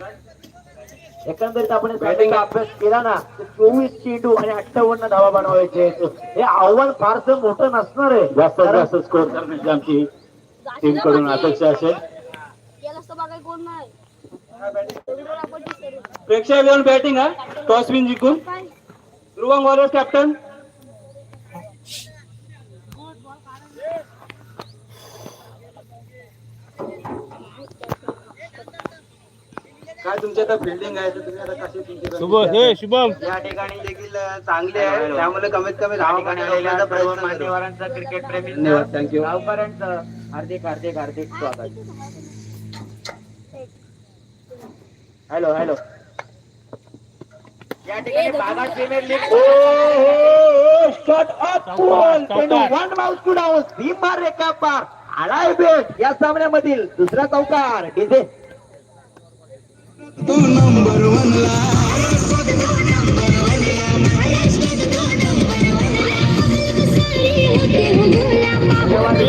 एकंदरीत आपण बॅटिंग अभ्यास केला ना तर चोवीस चेंडू आणि अठ्ठावन्न धावा बनवायचे. हे आव्हान फारसं मोठं नसणार आहे कारण जास्त स्कोर करण्याची आमची टीमकडून अपेक्षा असेल. प्रेक्षक घेऊन बॅटिंग हा टॉस विन जिंकून काय? ध्रुवंग वॉलर्स कॅप्टन काय तुमची आता फिल्डिंग आहे? तर तुम्ही आता कशी तुमची शुभम या ठिकाणी देखील चांगले आहे. त्यामुळे कमीत कमी दहा ठिकाणी आलेल्या सर्व प्रयत्न करू. मान्यवरांचं क्रिकेट प्रेमी धन्यवाद. गावकऱ्यांचं हार्दिक हार्दिक हार्दिक स्वागत. हॅलो हॅलो या ठिकाणी बागा प्रीमियर लीग ओ हो वन माउस सीमा रेखा पार. बेट या सामन्यामधील दुसरा चौकार डिझे